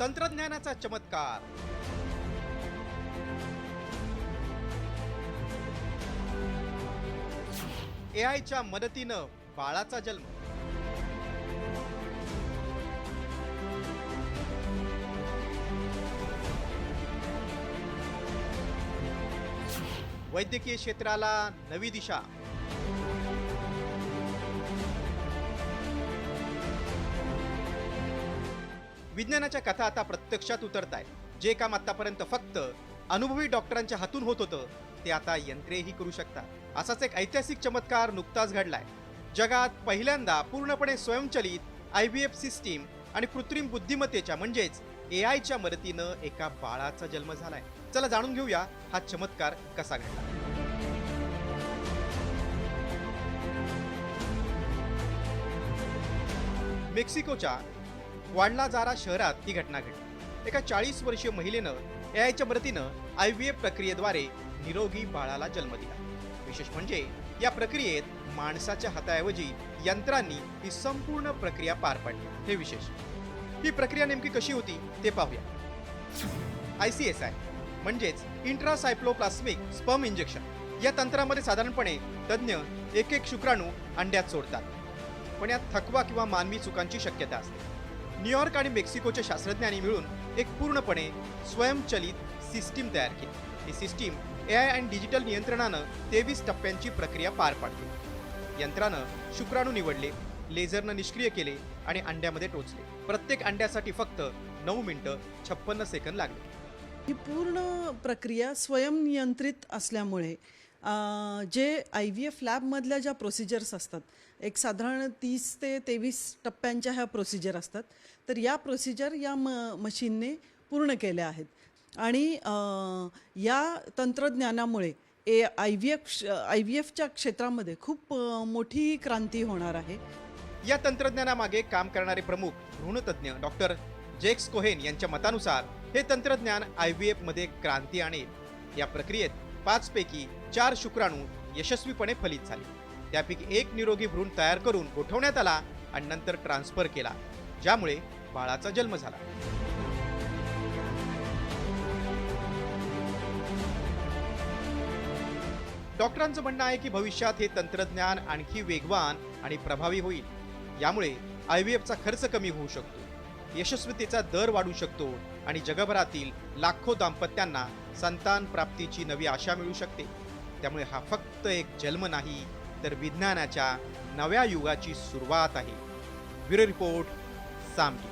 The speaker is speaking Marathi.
तंत्रज्ञानाचा चमत्कार. ए आयच्या मदतीनं बाळाचा जन्म. वैद्यकीय क्षेत्राला नवी दिशा. विज्ञानाच्या कथा आता प्रत्यक्षात उतरत आहेत जे काम आतापर्यंत फक्त अनुभवी डॉक्टरांच्या हातून होत होतं ते आता यंत्रेही करू शकतात. असाच एक ऐतिहासिक चमत्कार नुकताच घडलाय. जगात पहिल्यांदा पूर्णपणे स्वयंचलित आय व्ही एफ सिस्टीम आणि कृत्रिम बुद्धिमत्तेच्या म्हणजेच ए आयच्या मदतीनं एका बाळाचा जन्म झालाय. चला जाणून घेऊया हा चमत्कार कसा घडला. मेक्सिकोच्या ग्वाडलाजारा शहरात ही घटना घडली. एका चाळीस वर्षीय महिलेनं ए आयच्या मदतीनं आय व्ही एफ प्रक्रियेद्वारे निरोगी बाळाला जन्म दिला. विशेष म्हणजे या प्रक्रियेत माणसाच्या हाताऐवजी यंत्रांनी ही संपूर्ण प्रक्रिया पार पाडली. हे विशेष. ही प्रक्रिया नेमकी कशी होती ते पाहूया. आय सी एस आय म्हणजेच इंट्रासायप्लोप्लास्मिक स्पर्म इंजेक्शन या तंत्रामध्ये साधारणपणे तज्ज्ञ एक एक शुक्राणू अंड्यात सोडतात. पण यात थकवा किंवा मानवी चुकांची शक्यता असते. न्यूयॉर्क आणि मेक्सिकोच्या शास्त्रज्ञांनी मिळून एक पूर्णपणे स्वयंचलित सिस्टीम तयार केली. ही सिस्टीम ए आय आणि डिजिटल नियंत्रणानं तेवीस टप्प्यांची प्रक्रिया पार पाडली. यंत्रानं शुक्राणू निवडले लेझरनं निष्क्रिय केले आणि अंड्यामध्ये टोचले. प्रत्येक अंड्यासाठी फक्त नऊ मिनिटं छप्पन्न सेकंद लागले. ही पूर्ण प्रक्रिया स्वयंनियंत्रित असल्यामुळे जे आय व्ही एफ लॅबमधल्या ज्या प्रोसिजर्स असतात एक साधारण तीस ते तेवीस टप्प्यांच्या ह्या प्रोसिजर असतात तर या प्रोसिजर या म मशीनने पूर्ण केल्या आहेत. आणि या तंत्रज्ञानामुळे A I V F I V एफच्या क्षेत्रामध्ये खूप मोठी क्रांती होणार आहे. या तंत्रज्ञानामागे काम करणारे प्रमुख भ्रूणतज्ज्ञ डॉक्टर जेक्स कोहेन यांच्या मतानुसार हे तंत्रज्ञान आय व्ही एफमध्ये क्रांती आणेल. या प्रक्रियेत पाचपैकी चार शुक्राणू यशस्वीपणे फलित झाले. त्यापैकी एक निरोगी भ्रूण तयार करून गोठवण्यात आला आणि नंतर ट्रान्सफर केला ज्यामुळे बाळाचा जन्म झाला. डॉक्टरांचं म्हणणं आहे की भविष्यात हे तंत्रज्ञान आणखी वेगवान आणि प्रभावी होईल. यामुळे आय व्ही एफचा खर्च कमी होऊ शकतो. यशस्वीतेचा दर वाढू शकतो आणि जगभरातील लाखो दाम्पत्यांना संतान प्राप्तीची नवी आशा मिळू शकते. त्यामुळे हा फक्त एक जन्म नाही तर विज्ञानाच्या नव्या युगाची सुरुवात आहे. Bureau report सामटी